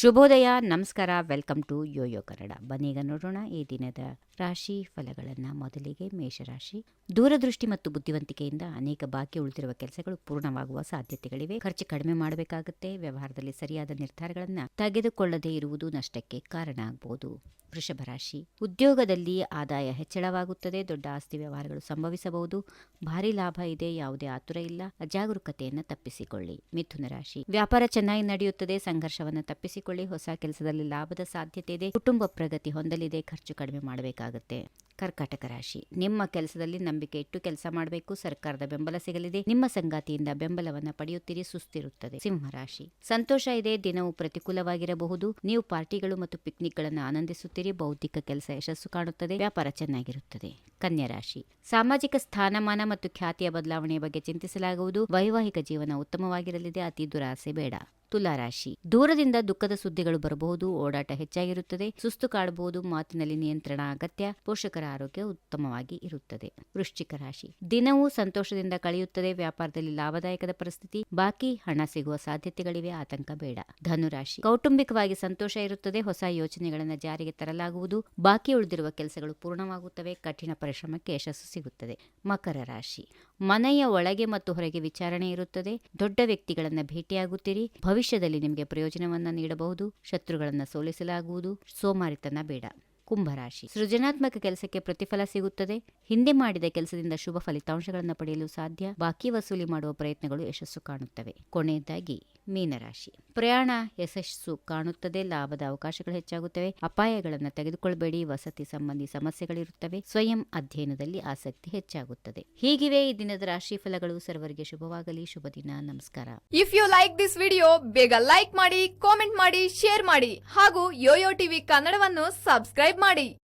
ಶುಭೋದಯ, ನಮಸ್ಕಾರ, welcome to YoYo Kannada. ಬನ್ನೀಗ ನೋಡೋಣ ಈ ದಿನದ ರಾಶಿ ಫಲಗಳನ್ನ ಮೊದಲಿಗೆ ಮೇಷರಾಶಿ. ದೂರದೃಷ್ಟಿ ಮತ್ತು ಬುದ್ಧಿವಂತಿಕೆಯಿಂದ ಅನೇಕ ಬಾಕಿ ಉಳಿದಿರುವ ಕೆಲಸಗಳು ಪೂರ್ಣವಾಗುವ ಸಾಧ್ಯತೆಗಳಿವೆ. ಖರ್ಚು ಕಡಿಮೆ ಮಾಡಬೇಕಾಗುತ್ತೆ. ವ್ಯವಹಾರದಲ್ಲಿ ಸರಿಯಾದ ನಿರ್ಧಾರಗಳನ್ನ ತೆಗೆದುಕೊಳ್ಳದೇ ಇರುವುದು ನಷ್ಟಕ್ಕೆ ಕಾರಣ ಆಗಬಹುದು ವೃಷಭ ರಾಶಿ. ಉದ್ಯೋಗದಲ್ಲಿ ಆದಾಯ ಹೆಚ್ಚಳವಾಗುತ್ತದೆ, ದೊಡ್ಡ ಆಸ್ತಿ ವ್ಯವಹಾರಗಳು ಸಂಭವಿಸಬಹುದು, ಭಾರಿ ಲಾಭ ಇದೆ, ಯಾವುದೇ ಆತುರ ಇಲ್ಲ, ಅಜಾಗರೂಕತೆಯನ್ನು ತಪ್ಪಿಸಿಕೊಳ್ಳಿ. ಮಿಥುನ ರಾಶಿ. ವ್ಯಾಪಾರ ಚೆನ್ನಾಗಿ ನಡೆಯುತ್ತದೆ, ಸಂಘರ್ಷವನ್ನು ತಪ್ಪಿಸಿಕೊಳ್ಳಿ, ಹೊಸ ಕೆಲಸದಲ್ಲಿ ಲಾಭದ ಸಾಧ್ಯತೆ ಇದೆ, ಕುಟುಂಬ ಪ್ರಗತಿ ಹೊಂದಲಿದೆ, ಖರ್ಚು ಕಡಿಮೆ ಮಾಡಬೇಕಾಗುತ್ತೆ. ಕರ್ಕಾಟಕ ರಾಶಿ. ನಿಮ್ಮ ಕೆಲಸದಲ್ಲಿ ನಂಬಿಕೆ ಇಟ್ಟು ಕೆಲಸ ಮಾಡಬೇಕು, ಸರ್ಕಾರದ ಬೆಂಬಲ ಸಿಗಲಿದೆ. ನಿಮ್ಮ ಸಂಗಾತಿಯಿಂದ ಬೆಂಬಲವನ್ನು ಪಡೆಯುತ್ತೀರಿ, ಸುಸ್ತಿರುತ್ತದೆ. ಸಿಂಹ ರಾಶಿ. ಸಂತೋಷ ಇದೆ, ದಿನವು ಪ್ರತಿಕೂಲವಾಗಿರಬಹುದು. ನೀವು ಪಾರ್ಟಿಗಳು ಮತ್ತು ಪಿಕ್ನಿಕ್ಗಳನ್ನು ಆನಂದಿಸುತ್ತೀರಿ, ಬೌದ್ಧಿಕ ಕೆಲಸ ಯಶಸ್ಸು ಕಾಣುತ್ತದೆ, ವ್ಯಾಪಾರ ಚೆನ್ನಾಗಿರುತ್ತದೆ. ಕನ್ಯಾ ರಾಶಿ. ಸಾಮಾಜಿಕ ಸ್ಥಾನಮಾನ ಮತ್ತು ಖ್ಯಾತಿಯ ಬದಲಾವಣೆಯ ಬಗ್ಗೆ ಚಿಂತಿಸಲಾಗುವುದು. ವೈವಾಹಿಕ ಜೀವನ ಉತ್ತಮವಾಗಿರಲಿದೆ, ಅತಿ ದುರಾಸೆ ಬೇಡ. ತುಲಾ ರಾಶಿ. ದೂರದಿಂದ ದುಃಖದ ಸುದ್ದಿಗಳು ಬರಬಹುದು, ಓಡಾಟ ಹೆಚ್ಚಾಗಿರುತ್ತದೆ, ಸುಸ್ತು ಕಾಡಬಹುದು, ಮಾತಿನಲ್ಲಿ ನಿಯಂತ್ರಣ ಅಗತ್ಯ, ಪೋಷಕರ ಆರೋಗ್ಯ ಉತ್ತಮವಾಗಿ ಇರುತ್ತದೆ. ವೃಶ್ಚಿಕ ರಾಶಿ. ದಿನವೂ ಸಂತೋಷದಿಂದ ಕಳೆಯುತ್ತದೆ, ವ್ಯಾಪಾರದಲ್ಲಿ ಲಾಭದಾಯಕದ ಪರಿಸ್ಥಿತಿ, ಬಾಕಿ ಹಣ ಸಿಗುವ ಸಾಧ್ಯತೆಗಳಿವೆ, ಆತಂಕ ಬೇಡ. ಧನುರಾಶಿ. ಕೌಟುಂಬಿಕವಾಗಿ ಸಂತೋಷ ಇರುತ್ತದೆ, ಹೊಸ ಯೋಜನೆಗಳನ್ನು ಜಾರಿಗೆ ತರಲಾಗುವುದು, ಬಾಕಿ ಉಳಿದಿರುವ ಕೆಲಸಗಳು ಪೂರ್ಣವಾಗುತ್ತವೆ, ಕಠಿಣ ಪರಿಶ್ರಮಕ್ಕೆ ಯಶಸ್ಸು ಸಿಗುತ್ತದೆ. ಮಕರ ರಾಶಿ. ಮನೆಯ ಒಳಗೆ ಮತ್ತು ಹೊರಗೆ ವಿಚಾರಣೆ ಇರುತ್ತದೆ. ದೊಡ್ಡ ವ್ಯಕ್ತಿಗಳನ್ನು ಭೇಟಿಯಾಗುತ್ತೀರಿ. ಭವಿಷ್ಯದಲ್ಲಿ ನಿಮಗೆ ಪ್ರಯೋಜನವನ್ನ ನೀಡಬಹುದು. ಶತ್ರುಗಳನ್ನು ಸೋಲಿಸಲಾಗುವುದು. ಸೋಮಾರಿತನ ಬೇಡ. ಕುಂಭರಾಶಿ. ಸೃಜನಾತ್ಮಕ ಕೆಲಸಕ್ಕೆ ಪ್ರತಿಫಲ ಸಿಗುತ್ತದೆ. ಹಿಂದೆ ಮಾಡಿದ ಕೆಲಸದಿಂದ ಶುಭ ಫಲಿತಾಂಶಗಳನ್ನು ಪಡೆಯಲು ಸಾಧ್ಯ. ಬಾಕಿ ವಸೂಲಿ ಮಾಡುವ ಪ್ರಯತ್ನಗಳು ಯಶಸ್ಸು ಕಾಣುತ್ತವೆ. ಕೊನೆಯದಾಗಿ ಮೀನರಾಶಿ. ಪ್ರಯಾಣ ಯಶಸ್ಸು ಕಾಣುತ್ತದೆ. ಲಾಭದ ಅವಕಾಶಗಳು ಹೆಚ್ಚಾಗುತ್ತವೆ. ಅಪಾಯಗಳನ್ನು ತೆಗೆದುಕೊಳ್ಳಬೇಡಿ ವಸತಿ ಸಂಬಂಧಿ ಸಮಸ್ಯೆಗಳಿರುತ್ತವೆ. ಸ್ವಯಂ ಅಧ್ಯಯನದಲ್ಲಿ ಆಸಕ್ತಿ ಹೆಚ್ಚಾಗುತ್ತದೆ. ಹೀಗಿವೆ ಈ ದಿನದ ರಾಶಿ ಫಲಗಳು. ಸರ್ವರಿಗೆ ಶುಭವಾಗಲಿ. ಶುಭ ದಿನ. ನಮಸ್ಕಾರ. If you like this video ಬೇಗ ಲೈಕ್ ಮಾಡಿ ಕಾಮೆಂಟ್ ಮಾಡಿ ಶೇರ್ ಮಾಡಿ. ಹಾಗೂ ಯೋಯೋ ಟಿವಿ ಕನ್ನಡವನ್ನು ಸಬ್ಸ್ಕ್ರೈಬ್ ಮಾಡಿ.